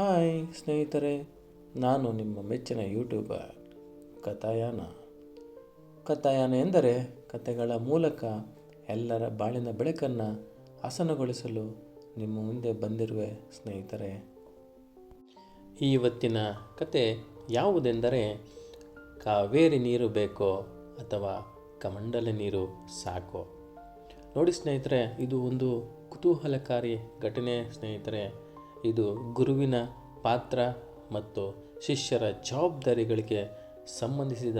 Hi ಸ್ನೇಹಿತರೆ, ನಾನು ನಿಮ್ಮ ಮೆಚ್ಚಿನ ಯೂಟ್ಯೂಬರ್ ಕಥಾಯಾನ. ಕಥಾಯಾನ ಎಂದರೆ ಕಥೆಗಳ ಮೂಲಕ ಎಲ್ಲರ ಬಾಳಿನ ಬೆಳಕನ್ನು ಹಸನುಗೊಳಿಸಲು ನಿಮ್ಮ ಮುಂದೆ ಬಂದಿರುವೆ ಸ್ನೇಹಿತರೆ. ಇವತ್ತಿನ ಕತೆ ಯಾವುದೆಂದರೆ, ಕಾವೇರಿ ನೀರು ಬೇಕೋ ಅಥವಾ ಕಮಂಡಲ ನೀರು ಸಾಕೋ? ನೋಡಿ ಸ್ನೇಹಿತರೆ, ಇದು ಒಂದು ಕುತೂಹಲಕಾರಿ ಘಟನೆ ಸ್ನೇಹಿತರೆ. ಇದು ಗುರುವಿನ ಪಾತ್ರ ಮತ್ತು ಶಿಷ್ಯರ ಜವಾಬ್ದಾರಿಗಳಿಗೆ ಸಂಬಂಧಿಸಿದ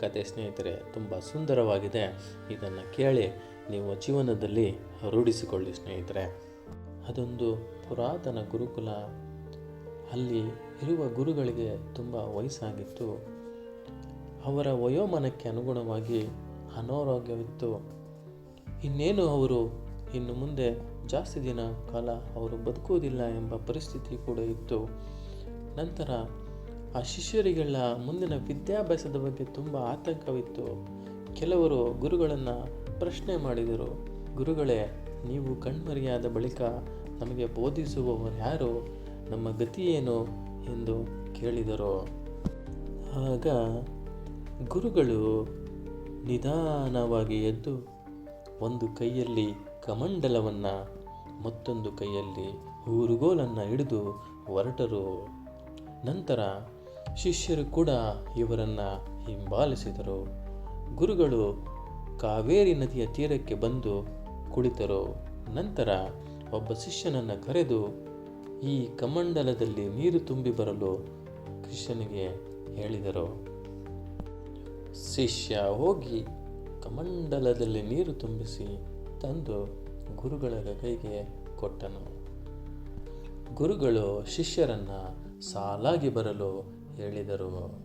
ಕತೆ ಸ್ನೇಹಿತರೆ, ತುಂಬ ಸುಂದರವಾಗಿದೆ. ಇದನ್ನು ಕೇಳಿ ನೀವು ಜೀವನದಲ್ಲಿ ರೂಢಿಸಿಕೊಳ್ಳಿ ಸ್ನೇಹಿತರೆ. ಅದೊಂದು ಪುರಾತನ ಗುರುಕುಲ. ಅಲ್ಲಿ ಇರುವ ಗುರುಗಳಿಗೆ ತುಂಬ ವಯಸ್ಸಾಗಿತ್ತು. ಅವರ ವಯೋಮಾನಕ್ಕೆ ಅನುಗುಣವಾಗಿ ಅನಾರೋಗ್ಯವಿತ್ತು. ಇನ್ನೇನು ಅವರು ಇನ್ನು ಮುಂದೆ ಜಾಸ್ತಿ ದಿನ ಕಾಲ ಅವರು ಬದುಕುವುದಿಲ್ಲ ಎಂಬ ಪರಿಸ್ಥಿತಿ ಕೂಡ ಇತ್ತು. ನಂತರ ಆ ಶಿಷ್ಯರಿಗೆಲ್ಲ ಮುಂದಿನ ವಿದ್ಯಾಭ್ಯಾಸದ ಬಗ್ಗೆ ತುಂಬ ಆತಂಕವಿತ್ತು. ಕೆಲವರು ಗುರುಗಳನ್ನು ಪ್ರಶ್ನೆ ಮಾಡಿದರು. ಗುರುಗಳೇ, ನೀವು ಕಣ್ಮರೆಯಾದ ಬಳಿಕ ನಮಗೆ ಬೋಧಿಸುವವರು ಯಾರು? ನಮ್ಮ ಗತಿ ಏನು? ಎಂದು ಕೇಳಿದರು. ಆಗ ಗುರುಗಳು ನಿಧಾನವಾಗಿ ಎದ್ದು ಒಂದು ಕೈಯಲ್ಲಿ ಕಮಂಡಲವನ್ನು ಮತ್ತೊಂದು ಕೈಯಲ್ಲಿ ಊರುಗೋಲನ್ನು ಹಿಡಿದು ಹೊರಟರು. ನಂತರ ಶಿಷ್ಯರು ಕೂಡ ಇವರನ್ನು ಹಿಂಬಾಲಿಸಿದರು. ಗುರುಗಳು ಕಾವೇರಿ ನದಿಯ ತೀರಕ್ಕೆ ಬಂದು ಕುಳಿತರು. ನಂತರ ಒಬ್ಬ ಶಿಷ್ಯನನ್ನು ಕರೆದು, ಈ ಕಮಂಡಲದಲ್ಲಿ ನೀರು ತುಂಬಿ ಬರಲು, ಕೃಷ್ಣನಿಗೆ ಹೇಳಿದರು. ಶಿಷ್ಯ ಹೋಗಿ ಕಮಂಡಲದಲ್ಲಿ ನೀರು ತುಂಬಿಸಿ ತಂದು ಗುರುಗಳ ಕೈಗೆ ಕೊಟ್ಟನು. ಗುರುಗಳು ಶಿಷ್ಯರನ್ನ ಸಾಲಾಗಿ ಬರಲು ಹೇಳಿದರು.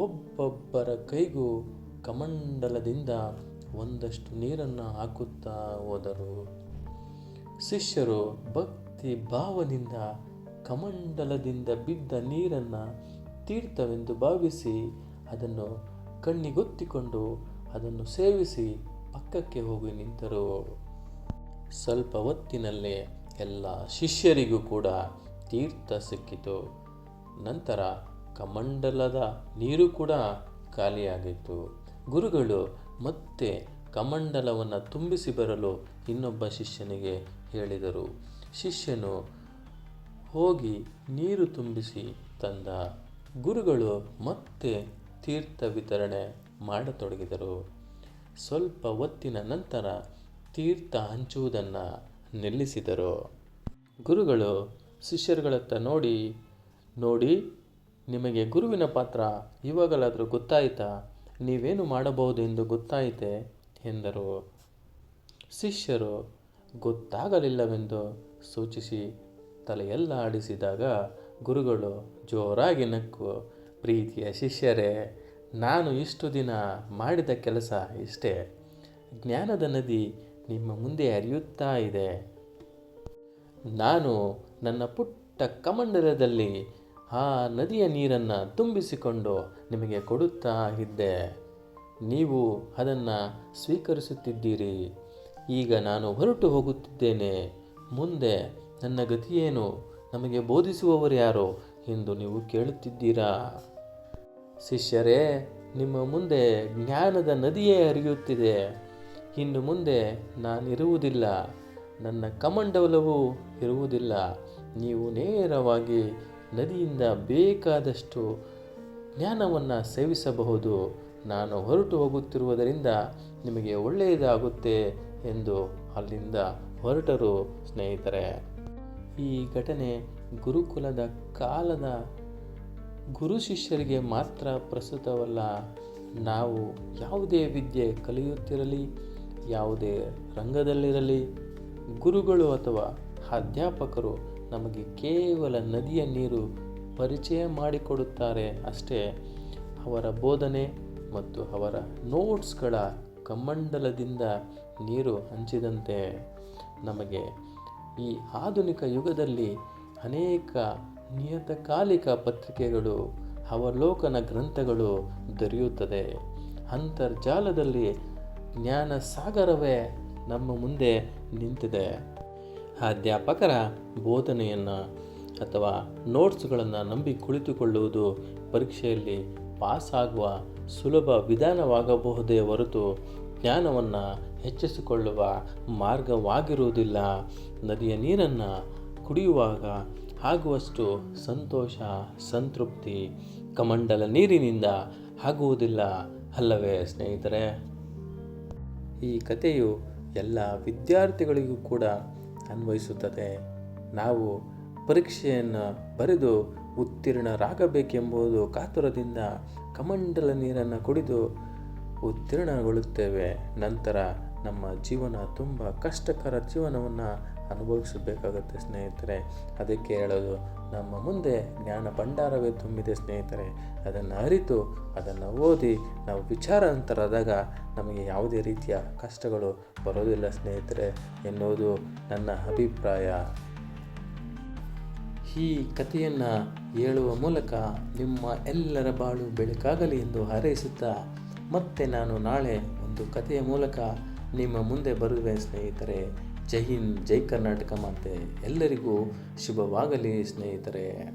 ಒಬ್ಬೊಬ್ಬರ ಕೈಗೂ ಕಮಂಡಲದಿಂದ ಒಂದಷ್ಟು ನೀರನ್ನು ಹಾಕುತ್ತಾ ಹೋದರು. ಶಿಷ್ಯರು ಭಕ್ತಿ ಭಾವದಿಂದ ಕಮಂಡಲದಿಂದ ಬಿದ್ದ ನೀರನ್ನು ತೀರ್ಥವೆಂದು ಭಾವಿಸಿ ಅದನ್ನು ಕಣ್ಣಿಗೊತ್ತಿಕೊಂಡು ಅದನ್ನು ಸೇವಿಸಿ ಪಕ್ಕಕ್ಕೆ ಹೋಗಿ ನಿಂತರು ಸ್ವಲ್ಪ ಹೊತ್ತಿನಲ್ಲೇ ಎಲ್ಲ ಶಿಷ್ಯರಿಗೂ ಕೂಡ ತೀರ್ಥ ಸಿಕ್ಕಿತು. ನಂತರ ಕಮಂಡಲದ ನೀರು ಕೂಡ ಖಾಲಿಯಾಗಿತ್ತು. ಗುರುಗಳು ಮತ್ತೆ ಕಮಂಡಲವನ್ನು ತುಂಬಿಸಿ ಬರಲು ಇನ್ನೊಬ್ಬ ಶಿಷ್ಯನಿಗೆ ಹೇಳಿದರು. ಶಿಷ್ಯನು ಹೋಗಿ ನೀರು ತುಂಬಿಸಿ ತಂದ. ಗುರುಗಳು ಮತ್ತೆ ತೀರ್ಥ ವಿತರಣೆ ಮಾಡತೊಡಗಿದರು. ಸ್ವಲ್ಪ ಹೊತ್ತಿನ ನಂತರ ತೀರ್ಥ ಹಂಚುವುದನ್ನು ನಿಲ್ಲಿಸಿದರು. ಗುರುಗಳು ಶಿಷ್ಯರುಗಳತ್ತ ನೋಡಿ ನೋಡಿ, ನಿಮಗೆ ಗುರುವಿನ ಪಾತ್ರ ಇವಾಗಲಾದರೂ ಗೊತ್ತಾಯಿತಾ? ನೀವೇನು ಮಾಡಬಹುದು ಎಂದು ಗೊತ್ತಾಯಿತೆ ಎಂದರು. ಶಿಷ್ಯರು, ಗೊತ್ತಾಗಲಿಲ್ಲವೆಂದು ಸೂಚಿಸಿ ತಲೆಯೆಲ್ಲ ಆಡಿಸಿದಾಗ ಗುರುಗಳು ಜೋರಾಗಿ ನಕ್ಕು, ಪ್ರೀತಿಯ ಶಿಷ್ಯರೇ ನಾನು ಇಷ್ಟು ದಿನ ಮಾಡಿದ ಕೆಲಸ ಇಷ್ಟೇ. ಜ್ಞಾನದ ನದಿ ನಿಮ್ಮ ಮುಂದೆ ಹರಿಯುತ್ತಾ ಇದೆ. ನಾನು ನನ್ನ ಪುಟ್ಟ ಕಮಂಡಲದಲ್ಲಿ ಆ ನದಿಯ ನೀರನ್ನು ತುಂಬಿಸಿಕೊಂಡು ನಿಮಗೆ ಕೊಡುತ್ತಾ ಇದ್ದೆ. ನೀವು ಅದನ್ನು ಸ್ವೀಕರಿಸುತ್ತಿದ್ದೀರಿ. ಈಗ ನಾನು ಹೊರಟು ಹೋಗುತ್ತಿದ್ದೇನೆ. ಮುಂದೆ ನನ್ನ ಗತಿಯೇನು? ನಮಗೆ ಬೋಧಿಸುವವರು ಯಾರು ಎಂದು ನೀವು ಕೇಳುತ್ತಿದ್ದೀರಾ? ಶಿಷ್ಯರೇ, ನಿಮ್ಮ ಮುಂದೆ ಜ್ಞಾನದ ನದಿಯೇ ಹರಿಯುತ್ತಿದೆ. ಇನ್ನು ಮುಂದೆ ನಾನಿರುವುದಿಲ್ಲ. ನನ್ನ ಕಮಂಡಲವೂ ಇರುವುದಿಲ್ಲ. ನೀವು ನೇರವಾಗಿ ನದಿಯಿಂದ ಬೇಕಾದಷ್ಟು ಜ್ಞಾನವನ್ನು ಸೇವಿಸಬಹುದು. ನಾನು ಹೊರಟು ಹೋಗುತ್ತಿರುವುದರಿಂದ ನಿಮಗೆ ಒಳ್ಳೆಯದಾಗುತ್ತೆ ಎಂದು ಅಲ್ಲಿಂದ ಹೊರಟರು ಸ್ನೇಹಿತರೆ. ಈ ಘಟನೆ ಗುರುಕುಲದ ಕಾಲದ ಗುರು ಶಿಷ್ಯರಿಗೆ ಮಾತ್ರ ಪ್ರಸ್ತುತವಲ್ಲ, ನಾವು ಯಾವುದೇ ವಿದ್ಯೆ ಕಲಿಯುತ್ತಿರಲಿ, ಯಾವುದೇ ರಂಗದಲ್ಲಿರಲಿ, ಗುರುಗಳು ಅಥವಾ ಅಧ್ಯಾಪಕರು ನಮಗೆ ಕೇವಲ ನದಿಯ ನೀರು ಪರಿಚಯ ಮಾಡಿಕೊಡುತ್ತಾರೆ ಅಷ್ಟೇ. ಅವರ ಬೋಧನೆ ಮತ್ತು ಅವರ ನೋಟ್ಸ್ಗಳ ಕಮಂಡಲದಿಂದ ನೀರು ಹಂಚಿದಂತೆ. ನಮಗೆ ಈ ಆಧುನಿಕ ಯುಗದಲ್ಲಿ ಅನೇಕ ನಿಯತಕಾಲಿಕ ಪತ್ರಿಕೆಗಳು, ಅವಲೋಕನ ಗ್ರಂಥಗಳು ದೊರೆಯುತ್ತದೆ. ಅಂತರ್ಜಾಲದಲ್ಲಿ ಜ್ಞಾನ ಸಾಗರವೇ ನಮ್ಮ ಮುಂದೆ ನಿಂತಿದೆ. ಅಧ್ಯಾಪಕರ ಬೋಧನೆಯನ್ನು ಅಥವಾ ನೋಟ್ಸ್ಗಳನ್ನು ನಂಬಿ ಕುಳಿತುಕೊಳ್ಳುವುದು ಪರೀಕ್ಷೆಯಲ್ಲಿ ಪಾಸಾಗುವ ಸುಲಭ ವಿಧಾನವಾಗಬಹುದೇ ಹೊರತು ಜ್ಞಾನವನ್ನು ಹೆಚ್ಚಿಸಿಕೊಳ್ಳುವ ಮಾರ್ಗವಾಗಿರುವುದಿಲ್ಲ. ನದಿಯ ನೀರನ್ನು ಕುಡಿಯುವಾಗ ಆಗುವಷ್ಟು ಸಂತೋಷ, ಸಂತೃಪ್ತಿ, ಕಮಂಡಲ ನೀರಿನಿಂದ ಆಗುವುದಿಲ್ಲ ಅಲ್ಲವೇ ಸ್ನೇಹಿತರೆ? ಈ ಕಥೆಯು ಎಲ್ಲ ವಿದ್ಯಾರ್ಥಿಗಳಿಗೂ ಕೂಡ ಅನ್ವಯಿಸುತ್ತದೆ. ನಾವು ಪರೀಕ್ಷೆಯನ್ನು ಬರೆದು ಉತ್ತೀರ್ಣರಾಗಬೇಕೆಂಬುದು ಕಾತುರದಿಂದ ಕಮಂಡಲ ನೀರನ್ನು ಕುಡಿದು ಉತ್ತೀರ್ಣಗೊಳ್ಳುತ್ತೇವೆ. ನಂತರ ನಮ್ಮ ಜೀವನ ತುಂಬ ಕಷ್ಟಕರ ಜೀವನವನ್ನು ಅನುಭವಿಸಬೇಕಾಗುತ್ತೆ ಸ್ನೇಹಿತರೆ. ಅದಕ್ಕೆ ಹೇಳೋದು, ನಮ್ಮ ಮುಂದೆ ಜ್ಞಾನ ಭಂಡಾರವೇ ತುಂಬಿದೆ ಸ್ನೇಹಿತರೆ. ಅದನ್ನು ಅರಿತು, ಅದನ್ನು ಓದಿ, ನಾವು ವಿಚಾರಾಂತರಾದಾಗ ನಮಗೆ ಯಾವುದೇ ರೀತಿಯ ಕಷ್ಟಗಳು ಬರೋದಿಲ್ಲ ಸ್ನೇಹಿತರೆ ಎನ್ನುವುದು ನನ್ನ ಅಭಿಪ್ರಾಯ. ಈ ಕಥೆಯನ್ನು ಹೇಳುವ ಮೂಲಕ ನಿಮ್ಮ ಎಲ್ಲರ ಬಾಳು ಬೆಳಕಾಗಲಿ ಎಂದು ಹಾರೈಸುತ್ತಾ ಮತ್ತೆ ನಾನು ನಾಳೆ ಒಂದು ಕಥೆಯ ಮೂಲಕ ನಿಮ್ಮ ಮುಂದೆ ಬರುವೆ ಸ್ನೇಹಿತರೆ ಜೈ ಹಿಂದ್ ಜೈ ಕರ್ನಾಟಕ ಮಾತೆ. ಎಲ್ಲರಿಗೂ ಶುಭವಾಗಲಿ ಸ್ನೇಹಿತರೆ.